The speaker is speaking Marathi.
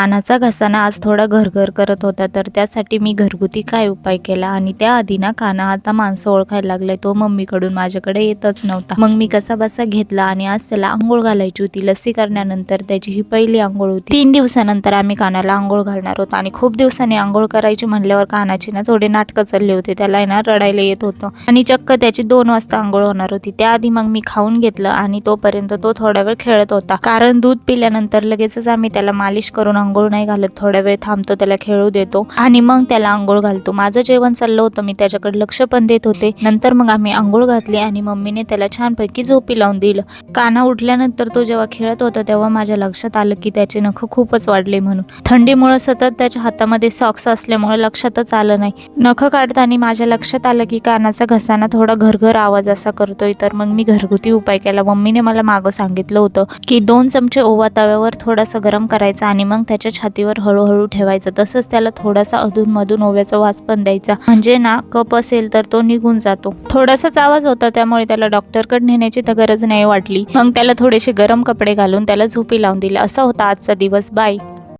कानाचा घसाना आज थोडा घरघर करत होता तर त्यासाठी मी घरगुती काय उपाय केला आणि त्याआधी ना काना आता माणसं ओळखायला लागलाय तो मम्मीकडून माझ्याकडे येतच नव्हता. मग मी कसा बसा घेतला आणि आज त्याला आंघोळ घालायची होती. लसी करण्यानंतर त्याची ही पहिली आंघोळ होती. तीन दिवसानंतर आम्ही कानाला आंघोळ घालणार होतो आणि खूप दिवसांनी आंघोळ करायची म्हणल्यावर कानाची ना थोडे नाटकं चालले होते त्याला ना रडायला येत होतं. आणि चक्क त्याची दोन वाजता आंघोळ होणार होती. त्याआधी मग मी खाऊन घेतलं आणि तोपर्यंत तो थोडा वेळ खेळत होता. कारण दूध पिल्यानंतर लगेचच आम्ही त्याला मालिश करून आंघोळ नाही घालत थोड्या वेळ थांबतो त्याला खेळू देतो आणि मग त्याला आंघोळ घालतो. माझं जेवण चाललं होतं मी त्याच्याकडे लक्ष पण देत होते. नंतर मग आम्ही आंघोळ घातली आणि मम्मीने त्याला छानपैकी झोपी लावून दिलं. काना उठल्यानंतर तो जेव्हा खेळत होता तेव्हा माझ्या लक्षात आलं की त्याचे नख खूपच वाढले म्हणून. थंडीमुळे सतत त्याच्या हातामध्ये सॉक्स असल्यामुळे लक्षातच आलं नाही. नख काढताना माझ्या लक्षात आलं की कानाचा घसाना थोडा घरघर आवाज असा करतोय. तर मग मी घरगुती उपाय केला. मम्मीने मला मागं सांगितलं होतं की दोन चमचे ओवा तव्यावर थोडासा गरम करायचा आणि मग त्याच्या छातीवर हळूहळू ठेवायचं. तसंच त्याला थोडासा अधूनमधून ओव्याचा वास पण द्यायचा. म्हणजे ना कप असेल तर तो निघून जातो. थोडासाच आवाज होता त्यामुळे त्याला डॉक्टरकडे नेण्याची तर गरज नाही वाटली. मग त्याला थोडेसे गरम कपडे घालून त्याला झोपी लावून दिले. असा होता आजचा दिवस. बाय.